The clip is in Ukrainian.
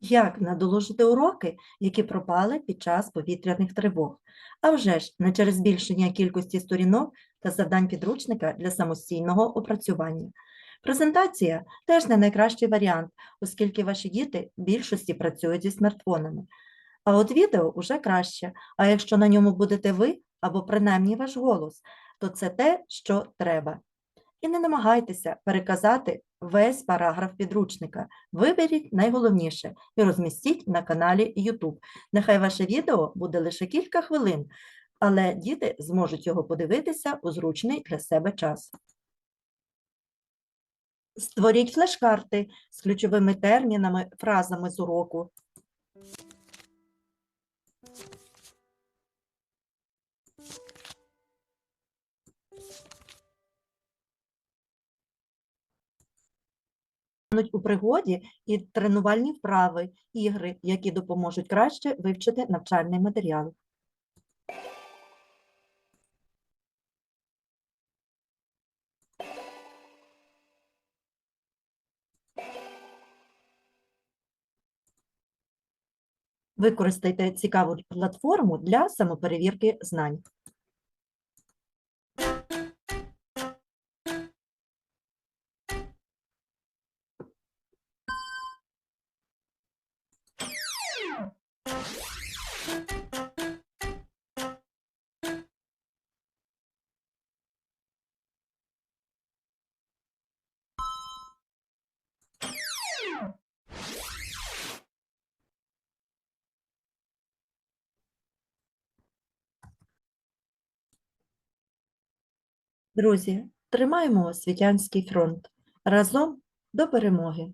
Як надолужити уроки, які пропали під час повітряних тривог? А вже ж не через збільшення кількості сторінок та завдань підручника для самостійного опрацювання. Презентація теж не найкращий варіант, оскільки ваші діти в більшості працюють зі смартфонами. А от відео уже краще, а якщо на ньому будете ви або принаймні ваш голос, то це те, що треба. І не намагайтеся переказати весь параграф підручника. Виберіть найголовніше і розмістіть на каналі YouTube. Нехай ваше відео буде лише кілька хвилин, але діти зможуть його подивитися у зручний для себе час. Створіть флеш-карти з ключовими термінами, фразами з уроку. Стануть у пригоді і тренувальні вправи, ігри, які допоможуть краще вивчити навчальний матеріал. Використайте цікаву платформу для самоперевірки знань. Друзі, тримаємо освітянський фронт. Разом до перемоги!